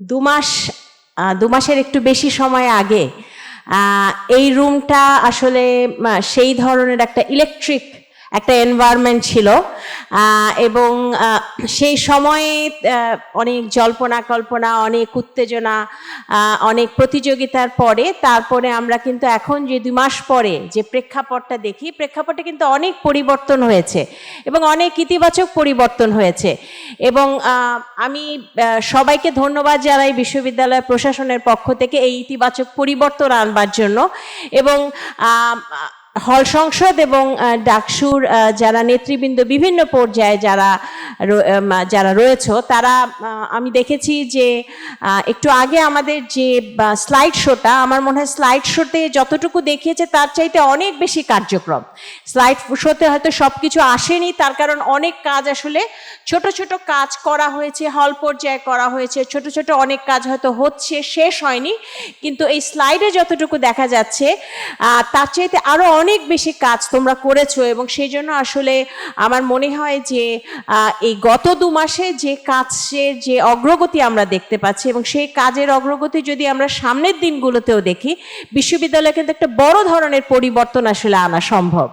দু দুমাসের একটু বেশি সময় আগে এই রুমটা আসলে সেই ধরনের একটা ইলেকট্রিক একটা এনভায়রনমেন্ট ছিল এবং সেই সময়ে অনেক জল্পনা কল্পনা, অনেক উত্তেজনা অনেক প্রতিযোগিতার পরে তারপরে আমরা কিন্তু এখন যে দুই মাস পরে যে প্রেক্ষাপটটা দেখি, প্রেক্ষাপটে কিন্তু অনেক পরিবর্তন হয়েছে এবং অনেক ইতিবাচক পরিবর্তন হয়েছে এবং আমি সবাইকে ধন্যবাদ জানাই বিশ্ববিদ্যালয় প্রশাসনের পক্ষ থেকে এই ইতিবাচক পরিবর্তন আনবার জন্য এবং হল সংসদ এবং ডাকসুর যারা নেতৃবৃন্দ বিভিন্ন পর্যায়ে যারা যারা রয়েছে, তারা আমি দেখেছি যে একটু আগে আমাদের যে স্লাইড শোটা আমার মনে হয় স্লাইড শোতে যতটুকু দেখিয়েছে, তার চাইতে অনেক বেশি কার্যক্রম। স্লাইড শোতে হয়তো সব কিছু আসেনি, তার কারণ অনেক কাজ আসলে ছোট ছোট কাজ করা হয়েছে, হল পর্যায়ে করা হয়েছে, ছোট ছোট অনেক কাজ হয়তো হচ্ছে, শেষ হয়নি, কিন্তু এই স্লাইডে যতটুকু দেখা যাচ্ছে তার চাইতে আরও অনেক বেশি কাজ তোমরা করেছ এবং সেই জন্য আসলে আমার মনে হয় যে এই গত দু মাসে যে কাজের যে অগ্রগতি আমরা দেখতে পাচ্ছি এবং সেই কাজের অগ্রগতি যদি আমরা সামনের দিনগুলোতেও দেখি, বিশ্ববিদ্যালয়ে কিন্তু একটা বড় ধরনের পরিবর্তন আসলে আনা সম্ভব।